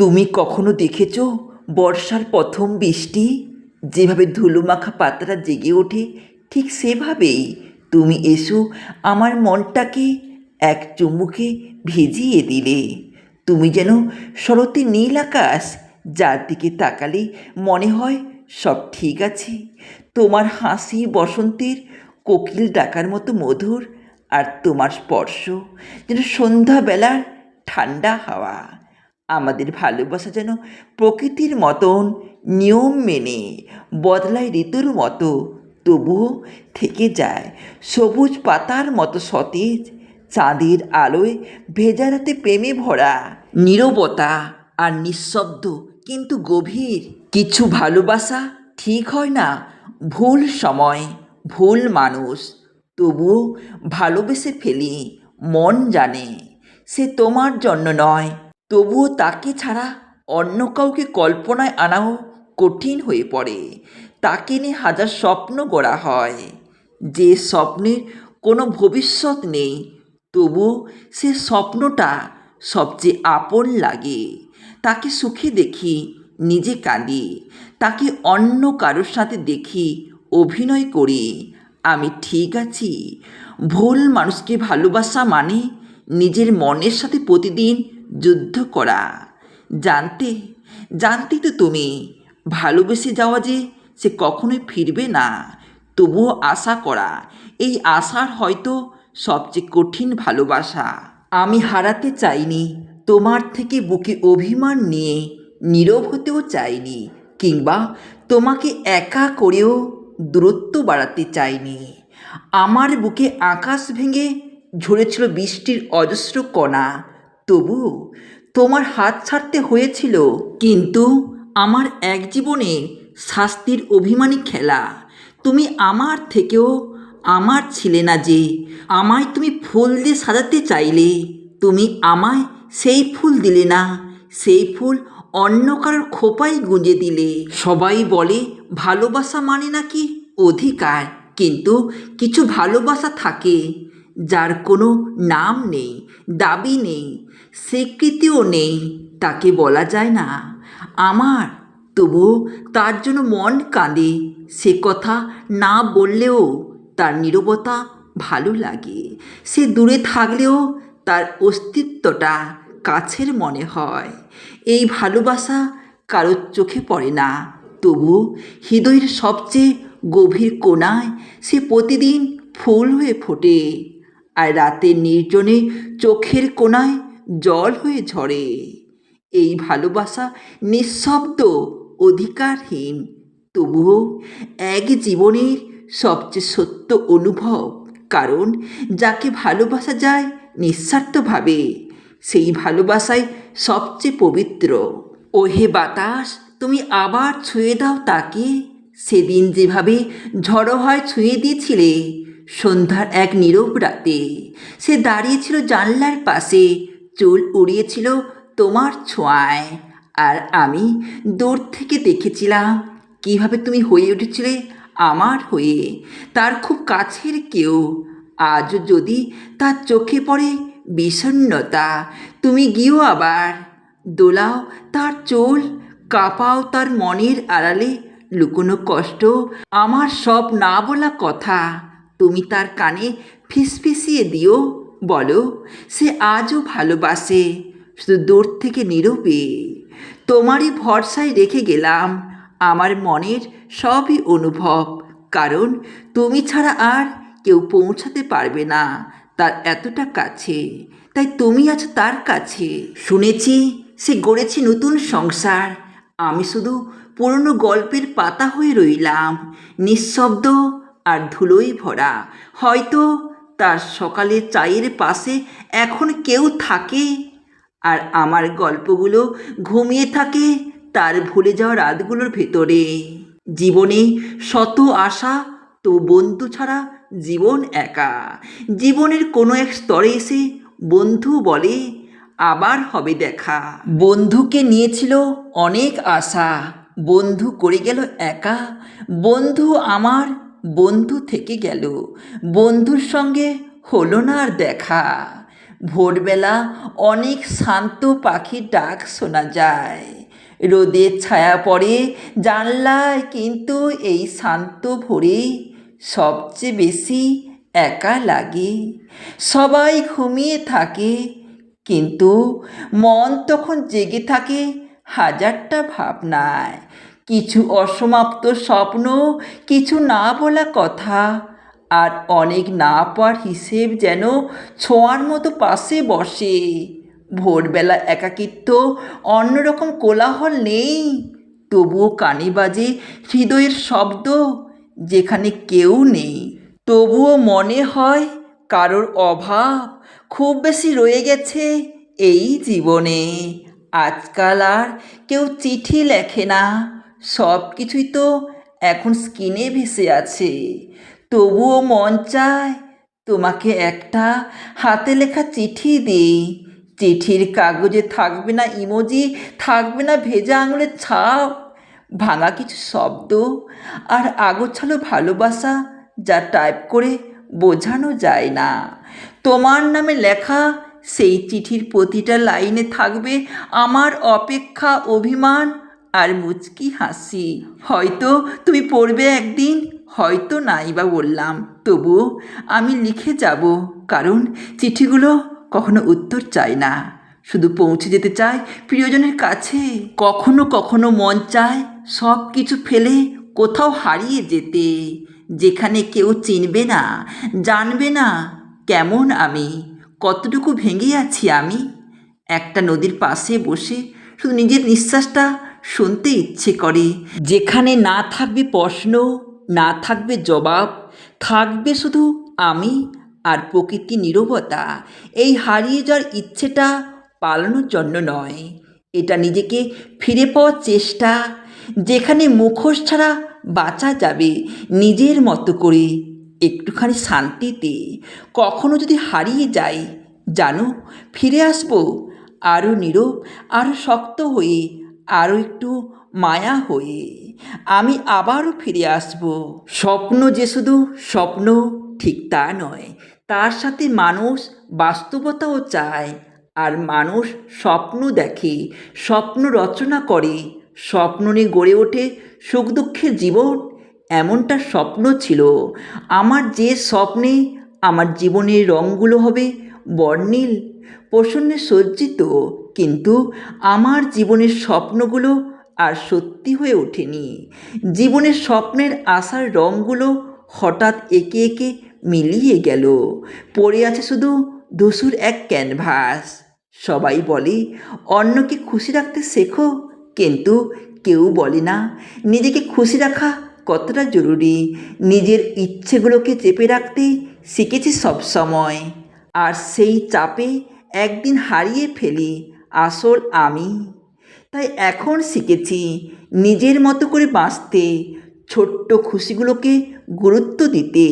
তুমি কখনো দেখেছ বর্ষার প্রথম বৃষ্টি? যেভাবে ধুলোমাখা পাতাটা জেগে ওঠে, ঠিক সেভাবেই তুমি এসো আমার মনটাকে এক চুমুকে ভিজিয়ে দিলে। তুমি যেন শরতে নীল আকাশ, যার দিকে তাকালে মনে হয় সব ঠিক আছে। তোমার হাসি বসন্তের কোকিল ডাকার মতো মধুর আর তোমার স্পর্শ, যেন সন্ধ্যাবেলার ঠান্ডা হাওয়া। আমাদের ভালোবাসা যেন প্রকৃতির মতন নিয়ম মেনে, বদলায় ঋতুর মতো, তবুও থেকে যায় সবুজ পাতার মতো সতেজ, চাঁদের আলোয় ভেজা রাতে প্রেমে ভরা, নীরবতা আর নিঃশব্দ কিন্তু গভীর। কিছু ভালোবাসা ঠিক হয় না, ভুল সময়, ভুল মানুষ, তবুও ভালোবেসে ফেলি, মন জানে, সে তোমার জন্য নয় তবুও তাকে ছাড়া অন্য কাউকে কল্পনায় আনাও কঠিন হয়ে পড়ে। তাকে নিয়ে হাজার স্বপ্ন গড়া হয়। যে স্বপ্নের কোনো ভবিষ্যৎ নেই তবু সে স্বপ্নটা সবচেয়ে আপন লাগে। তাকে সুখে দেখি, নিজে কাঁদি। তাকে অন্য কারোর সাথে দেখি, অভিনয় করি। আমি ঠিক আছি। ভুল মানুষকে ভালোবাসা মানে নিজের মনের সাথে প্রতিদিন যুদ্ধ করা। জানতে জানতে তো তুমি ভালোবেসে যাওয়া যে সে কখনোই ফিরবে না। তবুও আশা করা, এই আশার হয়তো সবচেয়ে কঠিন ভালোবাসা। আমি হারাতে চাইনি, তোমার থেকে বুকে অভিমান নিয়ে নীরব হতেও চাইনি, কিংবা তোমাকে একা করেও দূরত্ব বাড়াতে চাইনি। আমার বুকে আকাশ ভেঙে ঝরেছিল বৃষ্টির অজস্র কণা তবু তোমার হাত ছাড়তে হয়েছিল। কিন্তু আমার এক জীবনে শাস্তির অভিমানী খেলা। তুমি আমার থেকেও আমার ছিলে না যে, আমায় তুমি ফুল দিয়ে সাজাতে চাইলে। তুমি আমায় সেই ফুল দিলে না, সেই ফুল অন্য কারোর খোপায় গুঁজে দিলে। সবাই বলে, ভালোবাসা মানে নাকি অধিকার? কিন্তু কিছু ভালোবাসা থাকে, যার কোনো নাম নেই, দাবি নেই। স্বীকৃতিও নেই, তাকে বলা যায় না। আমার তবুও তার জন্য মন কাঁদে, সে কথা না বললেও তার নীরবতা ভালো লাগে। সে দূরে থাকলেও তার অস্তিত্বটা কাছের মনে হয়। এই ভালোবাসা কারোর চোখে পড়ে না, তবু হৃদয়ের সবচেয়ে গভীর কোণায় সে প্রতিদিন ফুল হয়ে ফোটে। আর রাতের নির্জনে চোখের কোণায় জল হয়ে ঝরে। এই ভালোবাসা নিঃশব্দ অধিকারহীন। তবুও এক জীবনের সবচেয়ে সত্য অনুভব, কারণ যাকে ভালোবাসা যায় নিঃস্বার্থভাবে, সেই ভালোবাসাই সবচেয়ে পবিত্র। ও হে বাতাস, তুমি আবার ছুঁয়ে দাও তাকে। সেদিন যেভাবে ঝড়ো হয় ছুঁয়ে দিয়েছিলে, সন্ধ্যার এক নীরব রাতে, সে দাঁড়িয়েছিল জানলার পাশে চুল উড়িয়েছিল তোমার ছোঁয়ায়। আর আমি দূর থেকে দেখেছিলাম কীভাবে তুমি হয়ে উঠেছিলে আমার হয়ে। তার খুব কাছের কেউ। আজও যদি তার চোখে পড়ে বিষণ্ণতা, তুমি গিয়েও আবার দোলাও তার চুল, কাঁপাও তার মনের আড়ালে লুকোনো কষ্ট, আমার সব না বলা কথা তুমি তার কানে ফিসফিসিয়ে দিও। বলো, সে আজও ভালোবাসে, শুধু দূর থেকে নীরবে। তোমারই ভরসায় রেখে গেলাম, আমার মনের সবই অনুভব, কারণ তুমি ছাড়া আর কেউ পৌঁছাতে পারবে না, তার এতটা কাছে। তাই তুমি আছো তার কাছে। শুনেছি সে গড়েছে নতুন সংসার, আমি শুধু পুরনো গল্পের পাতা হয়ে রইলাম, নিঃশব্দ আর ধুলোই ভরা। হয়তো তার সকালে চায়ের পাশে এখন কেউ থাকে? আর আমার গল্পগুলো ঘুমিয়ে থাকে তার ভুলে যাওয়া রাতগুলোর ভেতরে। জীবনে শত আশা, তো বন্ধু ছাড়া জীবন একা। জীবনের কোনো এক স্তরে এসে বন্ধু বলে, আবার হবে দেখা। বন্ধুকে নিয়েছিল অনেক আশা। বন্ধু করে গেল একা। বন্ধু আমার বন্ধু থেকে গেল। বন্ধুর সঙ্গে হলো না আর দেখা। ভোরবেলা অনেক শান্ত পাখির ডাক শোনা যায়। রোদের ছায়া পড়ে জানলায় কিন্তু এই শান্ত ভোরে সবচেয়ে বেশি একা লাগে। সবাই ঘুমিয়ে থাকে, কিন্তু মন তখন জেগে থাকে হাজারটা ভাবনায়। কিছু অসমাপ্ত স্বপ্ন, কিছু না বলা কথা, আর অনেক না পাওয়ার হিসেব যেন ছোঁয়ার মতো পাশে বসে। ভোরবেলা একাকিত্ব, অন্যরকম কোলাহল নেই। তবুও কানে বাজে হৃদয়ের শব্দ, যেখানে কেউ নেই। তবুও মনে হয় কারোর অভাব খুব বেশি রয়ে গেছে এই জীবনে। আজকাল আর কেউ চিঠি লেখে না। সব কিছুই তো এখন স্ক্রিনে ভেসে আছে। তবুও মন চায় তোমাকে একটা হাতে লেখা চিঠি দিই। চিঠির কাগজে থাকবে না ইমোজি থাকবে না ভেজা আঙুলের ছাপ। ভাঙা কিছু শব্দ আর আগোছালো ভালোবাসা যা টাইপ করে বোঝানো যায় না। তোমার নামে লেখা সেই চিঠির প্রতিটা লাইনে থাকবে আমার অপেক্ষা, অভিমান আর মুচকি হাসি। হয়তো তুমি পড়বে একদিন, হয়তো নাই বা বললাম। তবুও আমি লিখে যাব, কারণ চিঠিগুলো কখনো উত্তর চায় না। শুধু পৌঁছে যেতে চায় প্রিয়জনের কাছে। কখনো কখনো মন চায় সব কিছু ফেলে কোথাও হারিয়ে যেতে। যেখানে কেউ চিনবে না, জানবে না কেমন আমি, কতটুকু ভেঙে আছি আমি। একটা নদীর পাশে বসে শুধু নিজের নিঃশ্বাসটা শুনতে ইচ্ছে করে। যেখানে না থাকবে প্রশ্ন, না থাকবে জবাব, থাকবে শুধু আমি আর প্রকৃতি নীরবতা। এই হারিয়ে যাওয়ার ইচ্ছেটা পালানোর জন্য নয়। এটা নিজেকে ফিরে পাওয়ার চেষ্টা, যেখানে মুখোশ ছাড়া বাঁচা যাবে নিজের মতো করে। একটুখানি শান্তিতে কখনো যদি হারিয়ে যাই, জানো, ফিরে আসব আরও নীরব আরও শক্ত হয়ে আরও একটু মায়া হয়ে আমি আবারও ফিরে আসব। স্বপ্ন যে শুধু স্বপ্ন, ঠিক তা নয়। তার সাথে মানুষ বাস্তবতাও চায়। আর মানুষ স্বপ্ন দেখে, স্বপ্ন রচনা করে। স্বপ্ন নিয়ে গড়ে ওঠে সুখ দুঃখের জীবন। এমনটা স্বপ্ন ছিল। আমার যে স্বপ্নে আমার জীবনের রঙগুলো হবে বর্ণিল, প্রসন্নে সজ্জিত। কিন্তু আমার জীবনের স্বপ্নগুলো আর সত্যি হয়ে ওঠেনি। জীবনের স্বপ্নের আশার রঙগুলো হঠাৎ একে একে মিলিয়ে গেল। পড়ে আছে শুধু ধূসুর এক ক্যানভাস। সবাই বলে, অন্যকে খুশি রাখতে শেখো, কিন্তু কেউ বলে না, নিজেকে খুশি রাখা কতটা জরুরি? নিজের ইচ্ছেগুলোকে চেপে রাখতে শিখেছি সবসময়। আর সেই চাপে একদিন হারিয়ে ফেলি আসল আমি। তাই এখন শিখেছি নিজের মতো করে বাঁচতে, ছোট্ট খুশিগুলোকে গুরুত্ব দিতে,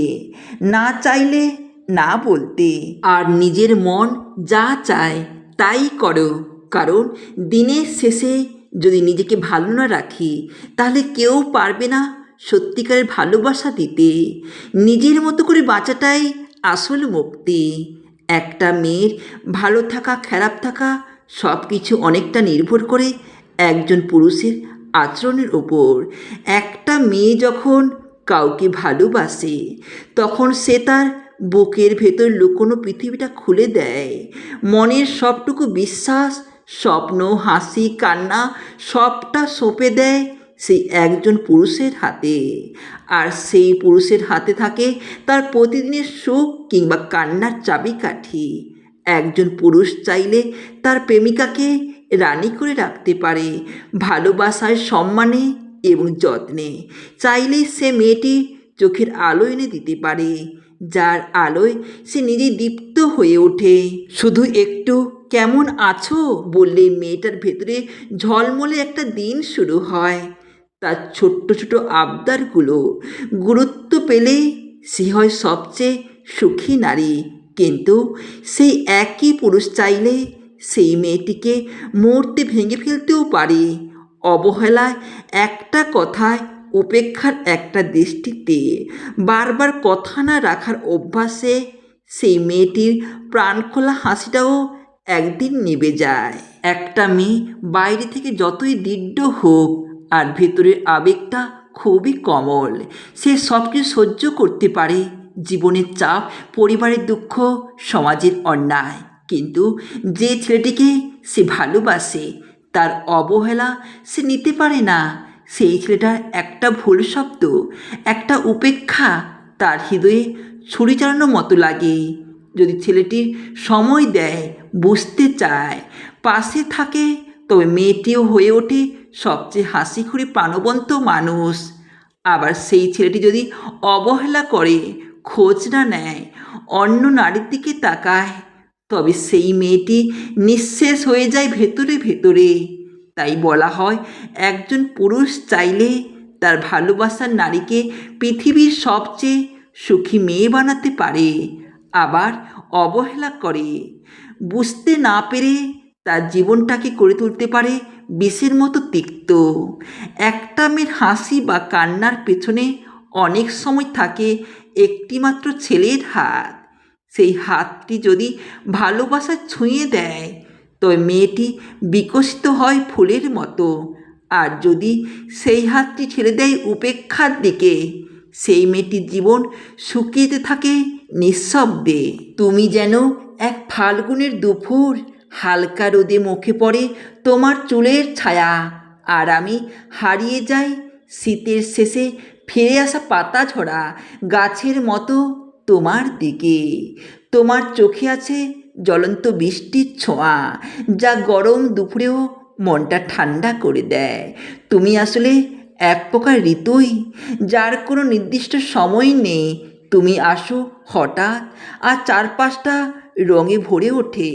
না চাইলে না বলতে। আর নিজের মন যা চায় তাই করো। কারণ দিনের শেষে যদি নিজেকে ভালো না রাখি, তাহলে কেউ পারবে না সত্যিকারের ভালোবাসা দিতে। নিজের মতো করে বাঁচাটাই আসল মুক্তি। একটা মেয়ের ভালো থাকা, খারাপ থাকা সব কিছু অনেকটা নির্ভর করে একজন পুরুষের আচরণের ওপর। একটা মেয়ে যখন কাউকে ভালোবাসে, তখন সে তার বুকের ভেতর লুকোনো পৃথিবীটা খুলে দেয়। মনের সবটুকু বিশ্বাস, স্বপ্ন, হাসি, কান্না, সবটা সঁপে দেয় সেই একজন পুরুষের হাতে। আর সেই পুরুষের হাতে থাকে তার প্রতিদিনের সুখ কিংবা কান্নার চাবিকাঠি। একজন পুরুষ চাইলে তার প্রেমিকাকে রানী করে রাখতে পারে। ভালোবাসায় সম্মানে এবং যত্নে চাইলেই সে মেয়েটি চোখের আলো এনে দিতে পারে, যার আলোয় সে নিজে দীপ্ত হয়ে ওঠে। শুধু একটু কেমন আছো বললে মেয়েটার ভেতরে ঝলমলে একটা দিন শুরু হয়। তার ছোট্ট ছোট আবদারগুলো গুরুত্ব পেলে সে হয় সবচেয়ে সুখী নারী। কিন্তু সেই একই পুরুষ চাইলে সেই মেয়েটিকে মুহূর্তে ভেঙে ফেলতেও পারে। অবহেলায় একটা কথায়, উপেক্ষার একটা দৃষ্টিতে বারবার কথা না রাখার অভ্যাসে সেই মেয়েটির প্রাণখোলা হাসিটাও একদিন নিভে যায়। একটা মেয়ে বাইরে থেকে যতই দৃঢ় হোক, আর ভেতরের আবেগটা খুবই কমল। সে সব কিছু সহ্য করতে পারে জীবনের চাপ, পরিবারের দুঃখ, সমাজের অন্যায়। কিন্তু যে ছেলেটিকে সে ভালোবাসে, তার অবহেলা সে নিতে পারে না। সেই ছেলেটার একটা ভুল শব্দ, একটা উপেক্ষা তার হৃদয়ে ছুরি চালানোর মতো লাগে। যদি ছেলেটি সময় দেয়, বুঝতে চায়, পাশে থাকে, তবে মেয়েটিও হয়ে ওঠে সবচেয়ে হাসিখুড়ি প্রাণবন্ত মানুষ। আবার সেই ছেলেটি যদি অবহেলা করে খোঁজ না নেয়, অন্য নারীর দিকে তাকায়। তবে সেই মেয়েটি নিঃশেষ হয়ে যায় ভেতরে ভেতরে। তাই বলা হয়, একজন পুরুষ চাইলে তার ভালোবাসার নারীকে পৃথিবীর সবচেয়ে সুখী মেয়ে বানাতে পারে, আবার অবহেলা করে। বুঝতে না পেরে তার জীবনটাকে করে তুলতে পারে বিষের মতো তিক্ত। একটা মেয়ের হাসি বা কান্নার পেছনে অনেক সময় থাকে একটিমাত্র ছেলের হাত। সেই হাতটি যদি ভালোবাসা ছুঁয়ে দেয়, তবে মেয়েটি বিকশিত হয় ফুলের মতো। আর যদি সেই হাতটি ছেড়ে দেয় উপেক্ষার দিকে, সেই মেয়েটির জীবন শুকিয়ে থাকে নিঃশব্দে। তুমি যেন এক ফাল্গুনের দুপুর হালকা রোদে মুখে পড়ে তোমার চুলের ছায়া। আর আমি হারিয়ে যাই শীতের শেষে ফিরে আসা পাতা ঝরা গাছের মতো তোমার দিকে। তোমার চোখে আছে জ্বলন্ত বৃষ্টির ছোঁয়া, যা গরম দুপুরেও মনটা ঠান্ডা করে দেয়। তুমি আসলে এক প্রকার ঋতুই, যার কোনো নির্দিষ্ট সময় নেই। তুমি আসো হঠাৎ, আর চারপাশটা রঙে ভরে ওঠে।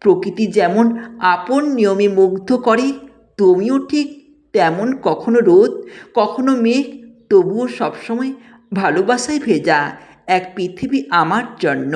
প্রকৃতি যেমন আপন নিয়মে মুগ্ধ করে, তুমিও ঠিক তেমন কখনো রোদ, কখনো মেঘ তবুও সবসময় ভালোবাসায় ভেজা এক পৃথিবী আমার জন্য।